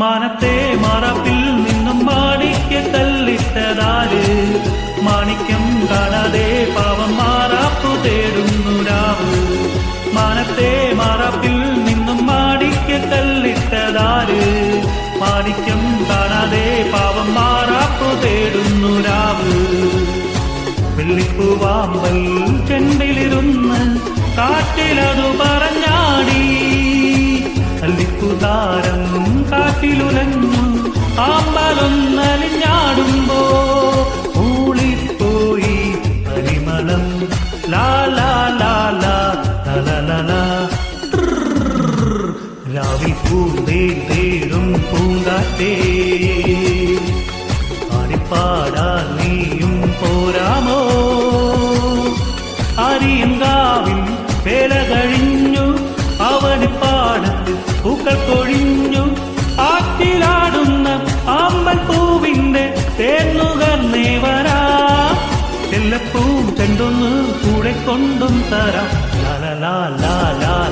മാനത്തെ മറപ്പിൽ നിന്നും മാണിക്യ കല്ലിട്ടതാര് മാണിക്യം കാണാതെ പാവം മാറാപ്പു തേടുന്നു രാവ് മാനത്തെ മറപ്പിൽ നിന്നും മാണിക്യ കല്ലിട്ടതാര് മാണിക്യം കാണാതെ പാവം മാറാപ്പു തേടുന്നു രാവ് വെള്ളിപ്പൂവാമ്പൽ ചെണ്ടിലിരുന്ന് കാറ്റിലതു പറഞ്ഞാടി. കാറ്റിലുലഞ്ഞു ആമ്പലൊന്നലിഞ്ഞാടുമ്പോ ഊളിപ്പോയി പരിമളം ലാലാ. രാവിൽ പൂന്തേ തേടും പൂങ്കാറ്റേ. ആടിപ്പാടാൻ നീയും പോരാമോ? അരിയങ്കാവിൽ വേല കഴിഞ്ഞു. ചെണ്ടപ്പൂ ചെണ്ടൊന്ന് കൂടെ കൊണ്ടും തരാം. ലാ ലാ ലാ ലാ